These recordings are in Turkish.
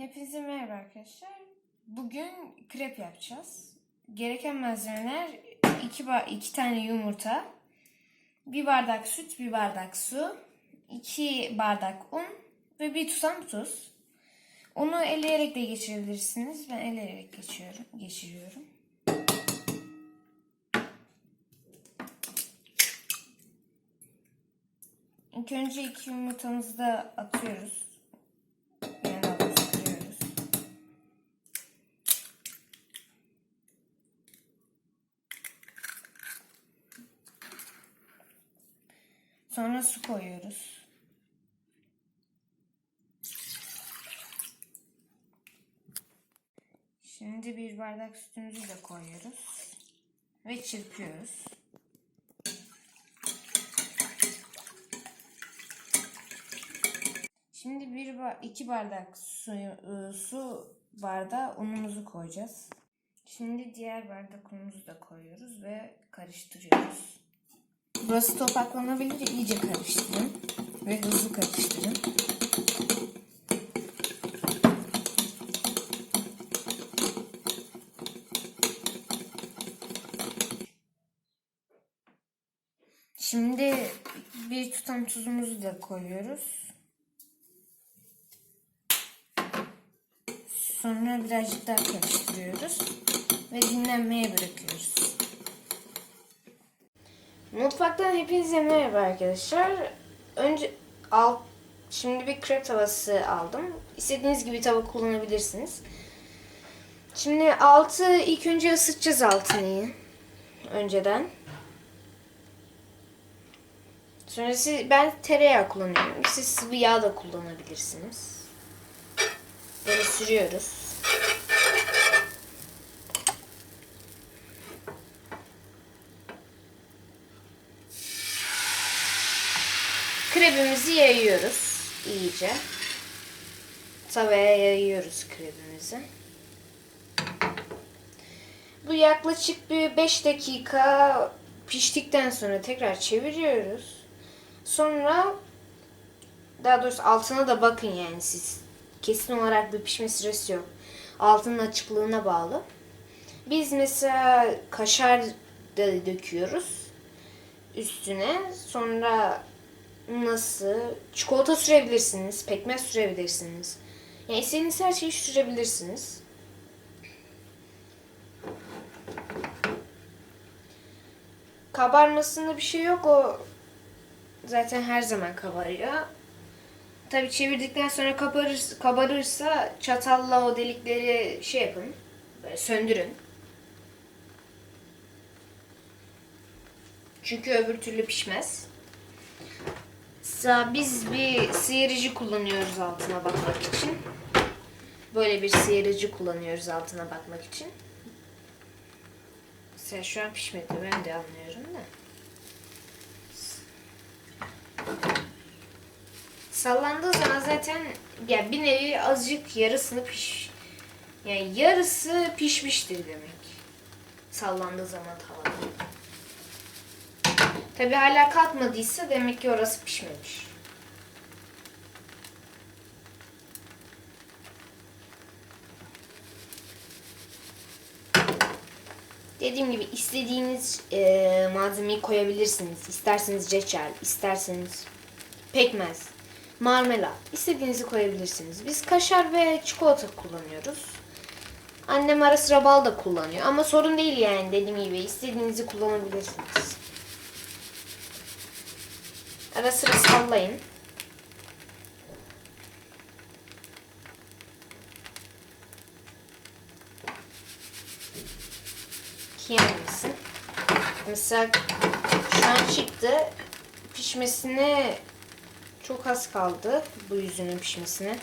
Hepinize merhaba arkadaşlar. Bugün krep yapacağız. Gereken malzemeler 2 iki tane yumurta, bir bardak süt, bir bardak su, 2 bardak un ve bir tutam tuz. Unu eleyerek de geçirebilirsiniz. Ben eleyerek geçiyorum, geçiriyorum. İlk önce iki yumurtamızı da atıyoruz. Yani alıştırıyoruz. Sonra su koyuyoruz. Şimdi bir bardak sütümüzü de koyuyoruz. Ve çırpıyoruz. Şimdi bir ba- iki bardak su, ıı, su bardağı unumuzu koyacağız. Şimdi diğer bardak unumuzu da koyuyoruz ve karıştırıyoruz. Burası topaklanabilir. iyice karıştırın ve hızlı karıştırın. Şimdi bir tutam tuzumuzu da koyuyoruz. Sonra birazcık daha karıştırıyoruz ve dinlenmeye bırakıyoruz. Mutfaktan hepinize merhaba arkadaşlar. Önce al şimdi bir krep tavası aldım. İstediğiniz gibi tava kullanabilirsiniz. Şimdi altı ilk önce ısıtacağız altını önceden. Sonra siz, ben tereyağı kullanıyorum. Siz sıvı yağ da kullanabilirsiniz. Böyle sürüyoruz. Krebimizi yayıyoruz iyice. Tavaya yayıyoruz krebimizi. Bu yaklaşık bir 5 dakika piştikten sonra tekrar çeviriyoruz. Sonra daha doğrusu altına da bakın yani siz. Kesin olarak bir pişme süresi yok. Altının açıklığına bağlı. Biz mesela kaşar da döküyoruz üstüne. Sonra nasıl? Çikolata sürebilirsiniz, pekmez sürebilirsiniz. Yani istediğiniz her şeyi sürebilirsiniz. Kabarmasında bir şey yok. O zaten her zaman kabarıyor. Tabi çevirdikten sonra kabarır, kabarırsa çatalla o delikleri şey yapın. Böyle söndürün. Çünkü öbür türlü pişmez. Biz bir sıyırıcı kullanıyoruz altına bakmak için. Böyle bir sıyırıcı kullanıyoruz altına bakmak için. Mesela şu an pişmedi ben de anlıyorum da. Sallandığı zaman zaten ya bir nevi azıcık yarısını piş yani yarısı pişmiştir demek. Sallandığı zaman tavada. Tabi hala kalkmadıysa demek ki orası pişmemiş. Dediğim gibi istediğiniz e, malzemeyi koyabilirsiniz. İsterseniz reçel, isterseniz pekmez, marmelat. istediğinizi koyabilirsiniz. Biz kaşar ve çikolata kullanıyoruz. Annem ara sıra bal da kullanıyor. Ama sorun değil yani dediğim gibi. istediğinizi kullanabilirsiniz. Ara sıra sallayın. Ki. Mesela şu an çıktı. Pişmesine çok az kaldı. Bu yüzünün pişmesine.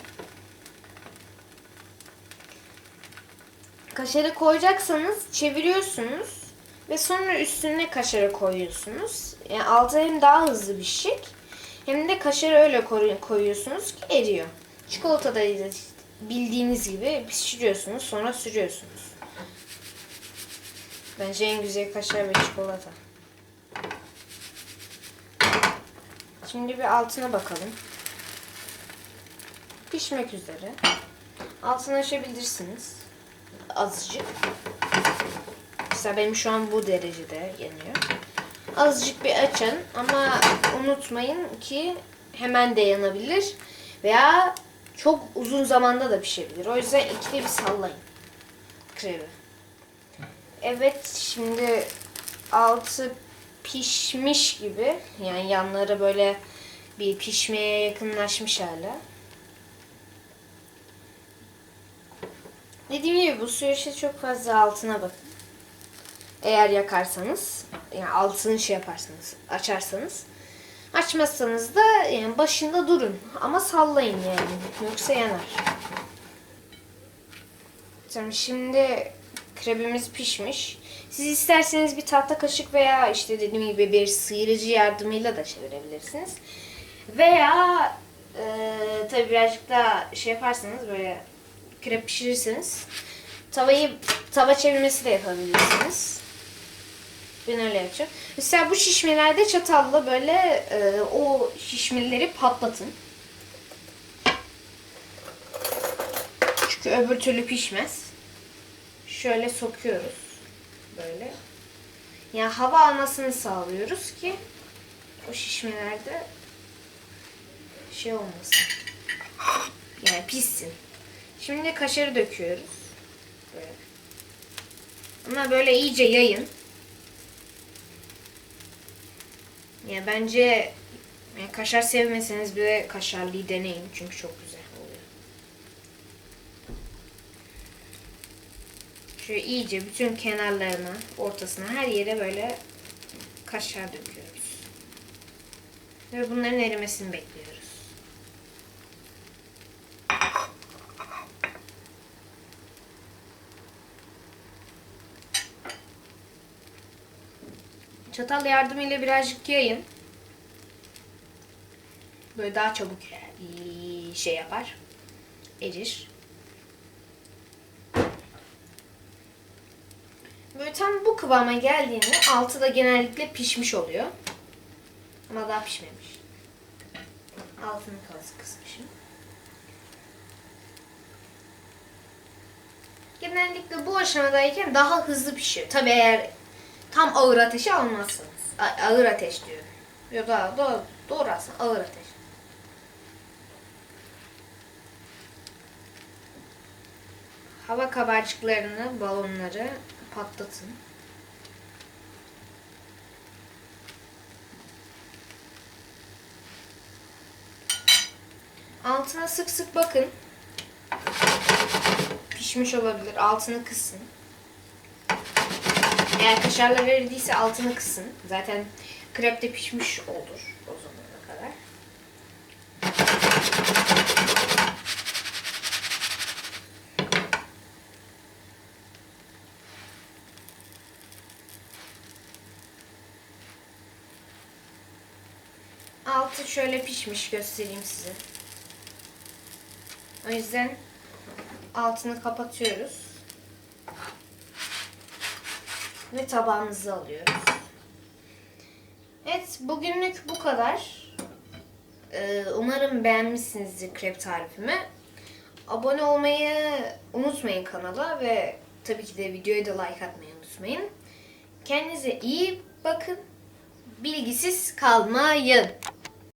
Kaşarı koyacaksanız çeviriyorsunuz ve sonra üstüne kaşarı koyuyorsunuz. Yani altı hem daha hızlı pişecek hem de kaşarı öyle koy- koyuyorsunuz ki eriyor. Çikolata da bildiğiniz gibi pişiriyorsunuz sonra sürüyorsunuz. Bence en güzel kaşar ve çikolata. Şimdi bir altına bakalım. Pişmek üzere. Altını açabilirsiniz. Azıcık. Mesela benim şu an bu derecede yanıyor. Azıcık bir açın ama unutmayın ki hemen de yanabilir veya çok uzun zamanda da pişebilir. O yüzden ikide bir sallayın krebi. Evet şimdi altı pişmiş gibi. Yani yanları böyle bir pişmeye yakınlaşmış hala. Dediğim gibi bu süreçte çok fazla altına bakın. Eğer yakarsanız, yani altını şey yaparsanız, açarsanız. Açmazsanız da yani başında durun ama sallayın yani. Yoksa yanar. Tamam şimdi krebimiz pişmiş. Siz isterseniz bir tahta kaşık veya işte dediğim gibi bir sıyırıcı yardımıyla da çevirebilirsiniz. Veya e, tabii birazcık daha şey yaparsanız böyle krep pişirirseniz tavayı tava çevirmesi de yapabilirsiniz. Ben öyle yapacağım. Mesela bu şişmelerde çatalla böyle e, o şişmeleri patlatın. Çünkü öbür türlü pişmez. Şöyle sokuyoruz. Böyle. Yani hava almasını sağlıyoruz ki o şişmelerde şey olmasın. Yani pişsin. Şimdi kaşarı döküyoruz. Böyle. Ama böyle iyice yayın. Yani bence yani kaşar sevmeseniz bile kaşarlıyı deneyin. Çünkü çok güzel oluyor. Şöyle iyice bütün kenarlarına, ortasına her yere böyle kaşar döküyoruz. Ve bunların erimesini bekliyoruz. Çatal yardımıyla birazcık yayın. Böyle daha çabuk şey yapar. Erir. Böyle tam bu kıvama geldiğinde altı da genellikle pişmiş oluyor. Ama daha pişmemiş. Altını kazı kısmışım. Genellikle bu aşamadayken daha hızlı pişiyor. Tabi eğer tam ağır ateşi almazsanız. A- ağır ateş diyorum. Yok daha doğru, doğru aslında ağır ateş. Hava kabarcıklarını, balonları patlatın. Altına sık sık bakın. Pişmiş olabilir. Altını kısın. Eğer kaşarla verildiyse altını kısın. Zaten krep de pişmiş olur o zamana kadar. Altı şöyle pişmiş göstereyim size. O yüzden altını kapatıyoruz. Ve tabağımızı alıyoruz. Evet bugünlük bu kadar. Ee, umarım beğenmişsinizdir krep tarifimi. Abone olmayı unutmayın kanala ve tabii ki de videoya da like atmayı unutmayın. Kendinize iyi bakın. Bilgisiz kalmayın.